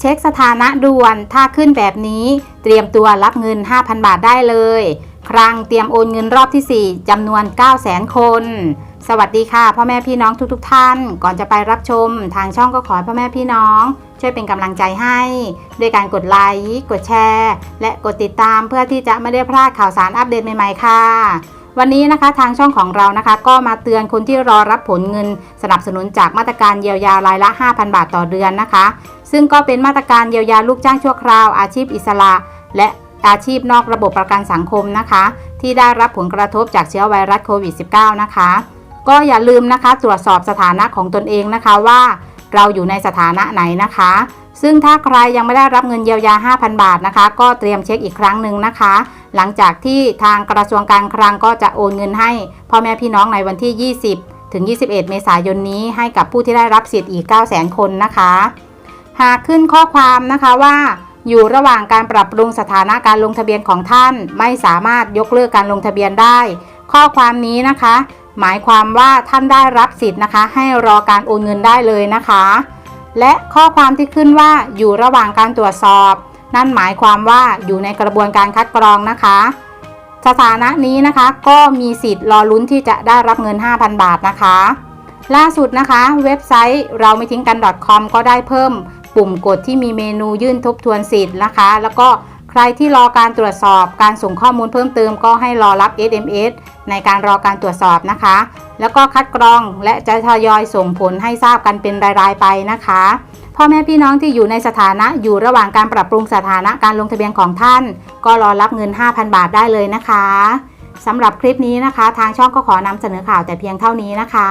เช็คสถานะด่วนถ้าขึ้นแบบนี้ เตรียมตัวรับเงิน 5,000 บาทได้เลยครั้งเตรียมโอนเงินรอบที่ 4จำนวน 900,000 คน สวัสดีค่ะ พ่อแม่พี่น้องทุกๆทท่าน ก่อนจะไปรับชม ทางช่องก็ขอพ่อแม่พี่น้อง ช่วยเป็นกำลังใจให้ ด้วยการกดไลค์ กดแชร์ และกดติดตามเพื่อที่จะไม่ได้พลาดข่าวสารอัปเดตใหม่ๆค่ะ วันนี้นะคะทางช่องของเรานะคะ ก็มาเตือนคนที่รอรับผลเงินสนับสนุนจากมาตรการเยียวยารายละ 5,000 บาทต่อเดือนนะคะ ซึ่งก็เป็นมาตรการเยียวยาลูกจ้างชั่วคราว อาชีพอิสระ และอาชีพนอกระบบประกันสังคมนะคะ ที่ได้รับผลกระทบจากเชื้อไวรัสโควิด -19 นะคะ ก็อย่าลืมนะคะ ตรวจสอบสถานะของตนเองนะคะว่า เราอยู่ในสถานะไหนนะคะ ซึ่งถ้าใครยังไม่ได้รับเงินเยียวยา 5,000 บาทนะคะ ก็เตรียมเช็คอีกครั้งหนึ่งนะคะ หลังจากที่ทางกระทรวงการคลังก็จะโอนเงินให้พ่อแม่พี่น้องในวันที่ 20 ถึง 21 เมษายนนี้ให้กับผู้ที่ได้รับสิทธิ์อีก 900,000 คนนะคะ หากขึ้นข้อความนะคะว่าอยู่ระหว่างการปรับปรุงสถานะการลงทะเบียนของท่าน ไม่สามารถยกเลิกการลงทะเบียนได้ ข้อความนี้นะคะ หมายความว่าท่านได้รับสิทธิ์นะคะ ให้รอการโอนเงินได้เลยนะคะ และข้อความที่ขึ้นว่าอยู่ระหว่างการตรวจสอบ นั่นหมายความว่าอยู่ในกระบวนการคัดกรองนะคะ สถานะนี้นะคะก็มีสิทธิ์รอลุ้นที่จะได้รับเงิน 5,000 บาทนะคะ ล่าสุดนะคะ เว็บไซต์เราไม่ทิ้งกัน .com ก็ได้เพิ่มปุ่มกดที่มีเมนูยื่นทบทวนสิทธิ์นะคะ แล้วก็ รที่รอการตรวจสอบการส่งข้อมูลเพิ่มเติมก็ให้รอรับ SMS ในการรอการตรวจสอบนะคะ แล้วก็คัดกรองและจะทยอยส่งผลให้ทราบกันเป็นรายๆไปนะคะ พ่อแม่พี่น้องที่อยู่ในสถานะอยู่ระหว่างการปรับปรุงสถานะการลงทะเบียนของท่าน ก็รอรับเงิน 5,000 บาทได้เลยนะคะสำหรับคลิปนี้นะคะ ทางช่องก็ขอนำเสนอข่าวแต่เพียงเท่านี้นะคะ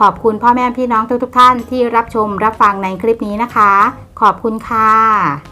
ขอบคุณพ่อแม่พี่น้องทุกๆท่านที่รับชมรับฟังในคลิปนี้นะคะ ขอบคุณค่ะ